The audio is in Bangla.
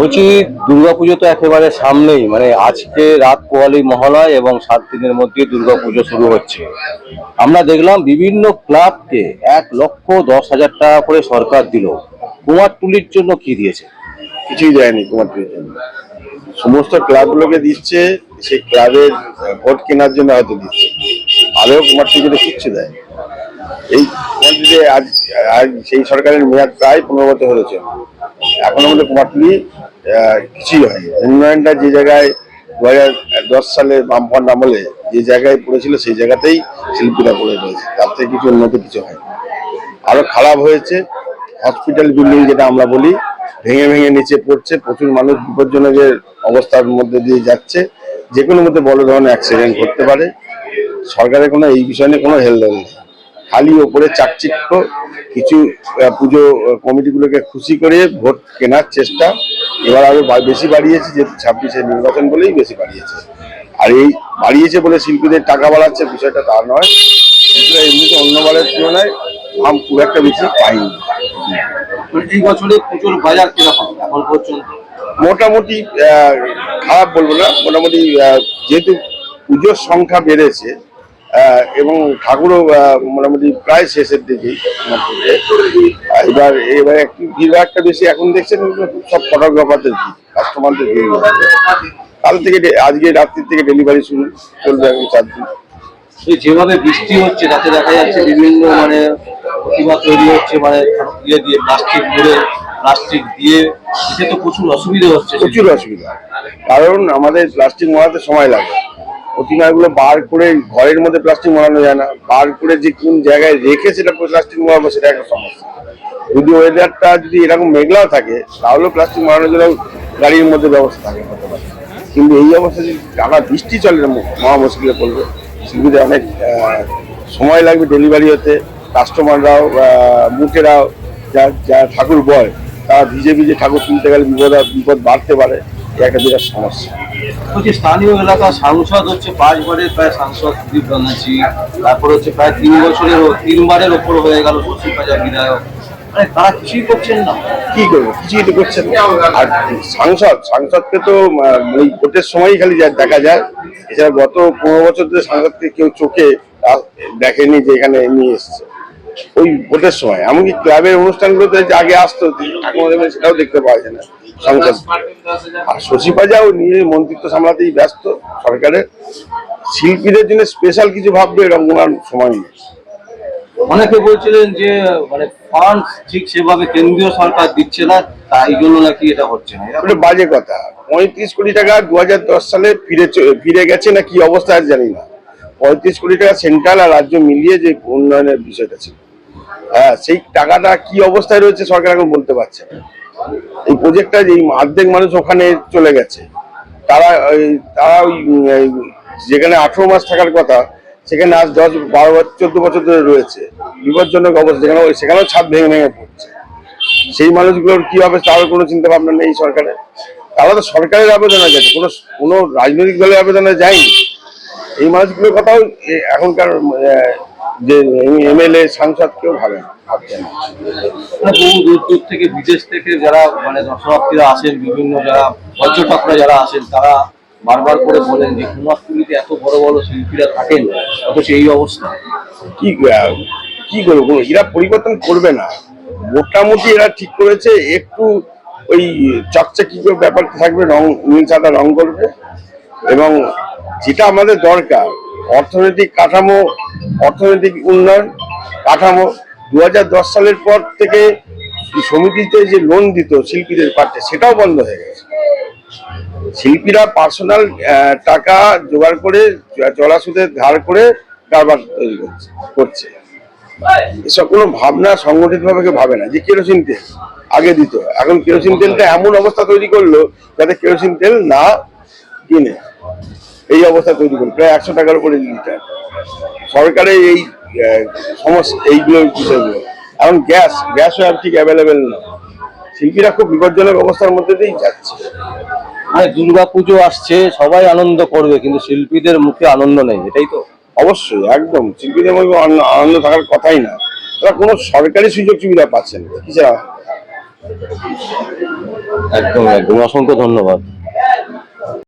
বলছি, দুর্গাপুজো তো একেবারে সামনেই মানে আজকে রাত কোয়ালি মহালয় এবং সাত দিনের মধ্যে দুর্গাপুজো শুরু হচ্ছে। আমরা দেখলাম বিভিন্ন ক্লাবকে এক লক্ষ দশ হাজার টাকা করে সরকার দিল। কুমারটুলির জন্য কি দিয়েছে? কিছুই দেয়নি কুমারটুলির জন্য। সমস্ত ক্লাবগুলোকে দিচ্ছে, সেই ক্লাবের ভোট কেনার জন্য হয়তো দিচ্ছে। আরও কুমারটুলিতে কিচ্ছু দেয় এই কুমারটুলিতে আজ আজ সেই সরকারের মেয়াদ প্রায় পনেরো বছর হয়েছে এখনও মধ্যে কুমারটুলি কিছুই হয়নি। উন্নয়নটা যে জায়গায় দু হাজার দশ সালে বামফ্রন্ট আমলে যে জায়গায় পড়েছিল, সেই জায়গাতেই শিল্পীরা পড়ে রয়েছে। তার থেকে কিছু উন্নত কিছু হয়নি। আরও খারাপ হয়েছে হসপিটাল বিল্ডিং যেটা আমরা বলি, ভেঙে ভেঙে নিচে পড়ছে, প্রচুর মানুষ বিপজ্জনকের অবস্থার মধ্যে দিয়ে যাচ্ছে। যে কোনো মধ্যে বড় ধরনের অ্যাক্সিডেন্ট ঘটতে পারে। সরকারের কোনো, এই বিষয় নিয়ে কোনো হেলদোল নেই। খালি ওপরে চাকচিক্য কিছু পুজো কমিটিগুলোকে খুশি করে ভোট কেনার চেষ্টা। এবার আরও বেশি বাড়িয়েছে যে ছাব্বিশে নির্বাচন বলেই বেশি বাড়িয়েছে। আর এই বাড়িয়েছে বলে শিল্পীদের টাকা বাড়াচ্ছে বিষয়টা তা নয়। শিল্পীরা এমনিতে অন্যবারের তুলনায় দাম খুব একটা বেশি পাইনি। এই বছরে পুজোর বাজার কীরকম এখন পর্যন্ত? মোটামুটি খারাপ বলব না। মোটামুটি যেহেতু পুজোর সংখ্যা বেড়েছে এবং ঠাকুরও মোটামুটি প্রায় শেষের দিকেই আমার এবার এবার একটু ভিড়ভাড়টা বেশি। এখন দেখছেন সব ফটোগ্রাফারদের ভিড় কাস্টমারদের ভিড়। কাল থেকে আজকে রাত্রির থেকে ডেলিভারি শুরু চলবে এখন চার দিন। যেভাবে বৃষ্টি হচ্ছে তাতে দেখা যাচ্ছে বিভিন্ন মানে প্রতিমা তৈরি হচ্ছে মানে ইয়ে দিয়ে প্লাস্টিক মুড়ে প্লাস্টিক দিয়ে। এতে তো প্রচুর অসুবিধা হচ্ছে প্রচুর অসুবিধা। কারণ আমাদের প্লাস্টিক মারাতে সময় লাগে। প্রতিমাগুলো বার করে ঘরের মধ্যে প্লাস্টিক মারানো যায় না। বার করে যে কোন জায়গায় রেখে সেটা প্লাস্টিক মারাবো সেটা একটা সমস্যা। যদি ওয়েদারটা যদি এরকম মেঘলাও থাকে, তাহলেও প্লাস্টিক মারানোর জন্য গাড়ির মধ্যে ব্যবস্থা থাকে হতে পারে কিন্তু এই অবস্থা যদি টানা বৃষ্টি চলে মহা মুশকিলে পড়বে শিল্পীদের অনেক সময় লাগবে ডেলিভারি হতে। কাস্টমাররাও মুখেরাও, যা যা ঠাকুর বয়, তারা ভিজে ভিজে ঠাকুর তুলতে গেলে বিপদ বিপদ বাড়তে পারে। এটা একটা বিরাট সমস্যা। বলছি, স্থানীয় এলাকা সাংসদ হচ্ছে পাঁচবারের প্রায় সাংসদ দিলীপ ব্যানার্জি। তারপর হচ্ছে প্রায় তিন বছরের তিনবারের ওপর হয়ে গেল বিধায়ক। মানে কিছুই করছেন না। কি করব? কিছুই তো করছেন। আর সাংসদ, সাংসদকে তো ওই ভোটের সময়ই খালি দেখা যায়। এছাড়া গত পনেরো বছর ধরে সাংসদকে কেউ চোখে দেখেনি যে এখানে নিয়ে এসছে। ওই ভোটের সময়। এমনকি ক্লাবের অনুষ্ঠানগুলোতে আগে আসতো দেবেন সেটাও দেখতে পাওয়া যায় না। সাংসদ। আর শশী পাজাও নিয়ে মন্ত্রিত্ব সামলাতেই ব্যস্ত সরকারের। শিল্পীদের জন্য স্পেশাল কিছু ভাববে এরকম কোনো সময় নেই অনেকে বলছিলেন যে মানে ফান্ড ঠিক সেভাবে কেন্দ্রীয় সরকার দিচ্ছে না তাই জন্য নাকি এটা হচ্ছে না? এটা বাজে কথা। পঁয়ত্রিশ কোটি টাকা দু হাজার দশ সালে ফিরে ফিরে গেছে না কি অবস্থা জানি না। পঁয়ত্রিশ কোটি টাকা সেন্ট্রাল আর রাজ্য মিলিয়ে যে উন্নয়নের বিষয়টা ছিল। হ্যাঁ সেই টাকাটা কি অবস্থায় রয়েছে সরকার এখন বলতে পারছে না। এই প্রজেক্টটা যে অর্ধেক মানুষ ওখানে চলে গেছে। তারা তারা ওই যেখানে আঠেরো মাস থাকার কথা, সেখানে আজ দশ, বারো বছর, চোদ্দ বছর ধরে রয়েছে। বিপজ্জনক অবস্থা যেখানে সেখানেও ছাদ ভেঙে ভেঙে পড়ছে। সেই মানুষগুলোর কি হবে, তার কোনো চিন্তা ভাবনা নেই সরকারের। তারা তো সরকারের আবেদনে গেছে, কোনো কোনো রাজনৈতিক দলের আবেদনে যায়নি। এই মানুষগুলোর কথাও এখনকার যে এমএলএ সাংসদ কেউ ভাবে ভাবছে না। বহু দূর দূর থেকে বিদেশ থেকে যারা মানে দর্শনার্থীরা আসেন বিভিন্ন যারা পর্যটকরা যারা আসেন তারা বারবার করে বলেন যে কুমারটুলিতে এত বড় বড় শিল্পীরা থাকেন অথচ এই অবস্থা। কি কি করব এরা পরিবর্তন করবে না। মোটামুটি এরা ঠিক করেছে একটু ওই চকচকি করে ব্যাপারটা থাকবে রং নীল সাদা রং করবে এবং যেটা আমাদের দরকার। অর্থনৈতিক কাঠামো, অর্থনৈতিক উন্নয়ন কাঠামো। দু হাজার দশ সালের পর থেকে সমিতিতে যে লোন দিত শিল্পীদের পাঠে সেটাও বন্ধ হয়ে গেছে। শিল্পীরা পার্সোনাল টাকা জোগাড় করে চলা সুদে ধার করে কারবার তৈরি করছে এসব কোনো ভাবনা সংগঠিত ভাবে কেউ ভাবে না। যে কেরোসিন তেল আগে দিত। এখন কেরোসিন তেলটা এমন অবস্থা তৈরি করল যাতে কেরোসিন তেল না কিনে এই অবস্থা তৈরি করে প্রায় একশো টাকার উপরে লিটার। সরকারের এই সমস্যা এইগুলো বিষয়গুলো। এখন গ্যাস গ্যাসও আর ঠিক অ্যাভেলেবেল না। শিল্পীরা খুব বিপজ্জনক অবস্থার মধ্যে দিয়েই যাচ্ছে। মানে দুর্গা পুজো আসছে সবাই আনন্দ করবে কিন্তু শিল্পীদের মুখে আনন্দ নেই এটাই তো। অবশ্যই একদম। শিল্পীদের মধ্যে আন- আনন্দ থাকার কথাই না। তারা কোনো সরকারি সুযোগ সুবিধা পাচ্ছে না। একদম একদম। অসংখ্য ধন্যবাদ।